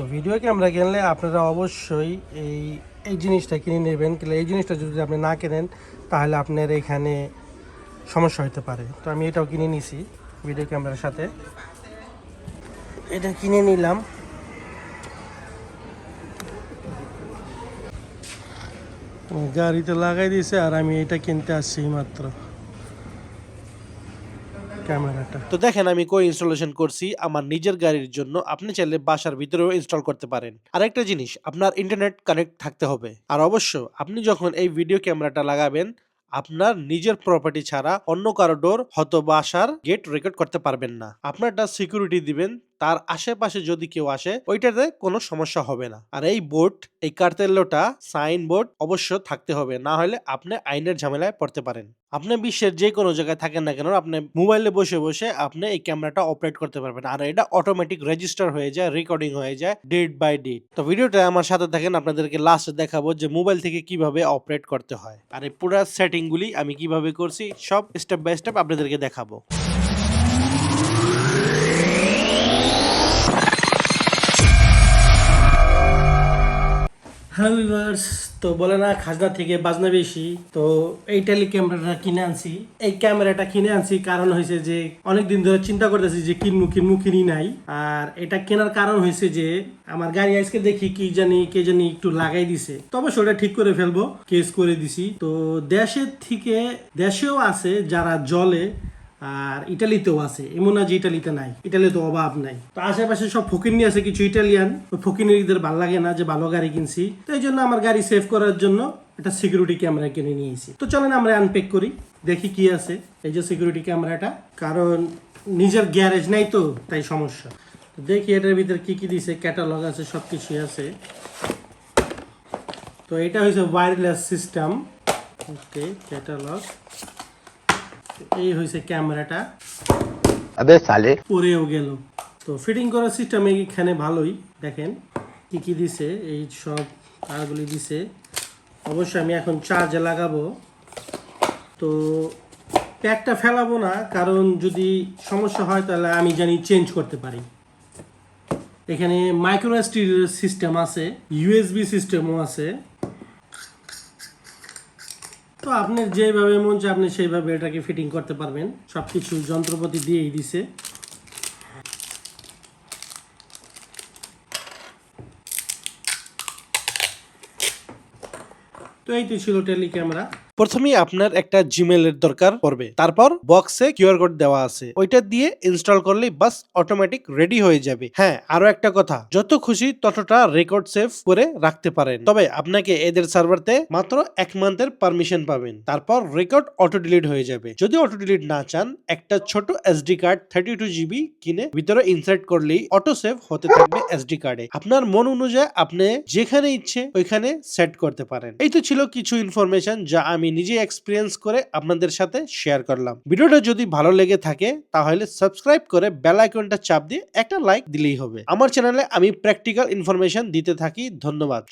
তো video camera কিনলে আপনারা অবশ্যই এই এই জিনিসটা কিনে নেবেন। কিন্তু এই জিনিসটা যদি আপনি না কেনেন, তাহলে আপনার এখানে সমস্যা হতে পারে। তো আমি এটাও কিনে নিছি ভিডিও ক্যামেরার সাথে। এটা কিনে নিলাম। গাড়িতে লাগাই দিয়েছে আর আমি এটা কিনতে আসছি মাত্র। ক্যামেরাটা। তো দেখেন, আমি কো ইনস্টলেশন করছি? আমার নিজের গাড়ির জন্য। আপনি চাইলে বাসার ভিতরেও ইনস্টল করতে পারেন। আর একটা জিনিস, আপনার ইন্টারনেট কানেক্ট থাকতে হবে। আর অবশ্য, আপনি যখন এই ভিডিও ক্যামেরাটা লাগাবেন, আপনার নিজের প্রপার্টি ছাড়া অন্য কারও ডোর হয়তো বাসার গেট রেকর্ড করতে পারবেন না। আপনারটা সিকিউরিটি দিবেন তার আশেপাশে যদি কেউ আসে, ওইটাতে কোনো সমস্যা হবে না। আর এই বোর্ড, এই কার্তেল্লোটা সাইন বোর্ড অবশ্য থাকতে হবে। না হলে আপনি আইনের ঝামেলায় পড়তে পারেন। আপনি বিশ্বের যে কোনো জায়গায় থাকেন না কেন, আপনি মোবাইলে বসে বসে আপনি এই ক্যামেরাটা অপারেট করতে পারবেন। আর এটা অটোমেটিক রেজিস্টার হয়ে যায় রেকর্ডিং হয়ে যায় ডেট বাই ডেট তো ভিডিওটা আমার সাথে থাকেন, আপনাদেরকে লাস্টে দেখাবো যে মোবাইল থেকে কীভাবে অপারেট করতে হয়। আর এই পুরো সেটিংগুলি আমি কীভাবে করছি, সব স্টেপ বাই স্টেপ আপনাদেরকে দেখাবো। হ্যালো ভিউয়ার্স, তো বলে না, খাজনা থেকে বাজনা বেশি। তো এই টেলি ক্যামেরাটা কিনে আনছি। এই ক্যামেরাটা কিনে আনছি কারণ হয়েছে যে, অনেকদিন ধরে চিন্তা করতেছি যে কিনমু কিনমু কিনি নাই। আর এটা কেনার কারণ হয়েছে যে, আমার গাড়ি আজকে দেখি কি জানি, কে জানি একটু লাগাই দিছে। তবে সেটা ঠিক করে ফেলব, কেস করে দিছি। তো দেশের থেকে, দেশেও আছে যারা জলে আর ইটালিতেও আছে। এমন না যে ইটালিতে নাই। ইটালিতে অভাব নাই। তো আশেপাশে সব ফকিরনি আছে কিছু ইটালিয়ান। ফকিরনিদের ভালো লাগে না যে ভালো গাড়ি কিনছি। তো এই জন্য আমার গাড়ি সেভ করার জন্য একটা সিকিউরিটি ক্যামেরা কিনে নিয়েছি তো চলেন আমরা আনপ্যাক করি। দেখি কি আছে এই যে সিকিউরিটি ক্যামেরাটা কারণ নিজের গ্যারেজ নাই তো, তাই সমস্যা। দেখি এটার ভিতরে কি কি দিছে ক্যাটালগ আছে সব কিছুই আছে। তো এটা হচ্ছে ওয়্যারলেস সিস্টেম ওকে ক্যাটালগ এই হয়েছে ক্যামেরাটা। পরেও গেল। তো ফিটিং করার সিস্টেম এখানে ভালোই। দেখেন কি কি দিছে এই সব তারগুলি দিছে। অবশ্যই আমি এখন চার্জে লাগাবো। তো প্যাকটা ফেলাবো না কারণ যদি সমস্যা হয় তাহলে আমি জানি চেঞ্জ করতে পারি। এখানে মাইক্রোস্টির সিস্টেম আছে ইউএসবি সিস্টেমও আছে। তো আপনি যেভাবে মন চায় আপনি সেইভাবে এটাকে ফিটিং করতে পারবেন। সব কিছু যন্ত্রপাতি দিয়েই দিছে। তো এই তো ছিল টেলি ক্যামেরা প্রথমেই আপনার একটা জিমেলের দরকার পড়বে। তারপর বক্সে কিউআর কোড দেওয়া আছে। ওইটা দিয়ে ইনস্টল করলেই বাস অটোমেটিক রেডি হয়ে যাবে। হ্যাঁ আরও একটা কথা। যত খুশি ততটা রেকর্ড সেভ করে রাখতে পারেন। তবে আপনাকে এদের সার্ভারতে মাত্র এক মান্থের পারমিশন পাবেন। তারপর রেকর্ড অটো ডিলিট হয়ে যাবে। যদি অটো ডিলিট না চান, একটা ছোট SD card thirty two GB কিনে ভিতরে ইনসার্ট করলেই অটো সেভ হতে থাকবে এসডি কার্ডে আপনার মন অনুযায়ী আপনি যেখানে ইচ্ছে ওইখানে সেট করতে পারেন। এই তো ছিল কিছু ইনফরমেশন যা আমি নিজে এক্সপিরিয়েন্স করে আপনাদের সাথে শেয়ার করলাম। ভিডিওটা যদি ভালো লেগে থাকে, তাহলে সাবস্ক্রাইব করে বেল আইকনটা চাপ দিয়ে একটা লাইক দিলেই হবে। আমার চ্যানেলে আমি প্র্যাকটিক্যাল ইনফরমেশন দিতে থাকি। ধন্যবাদ।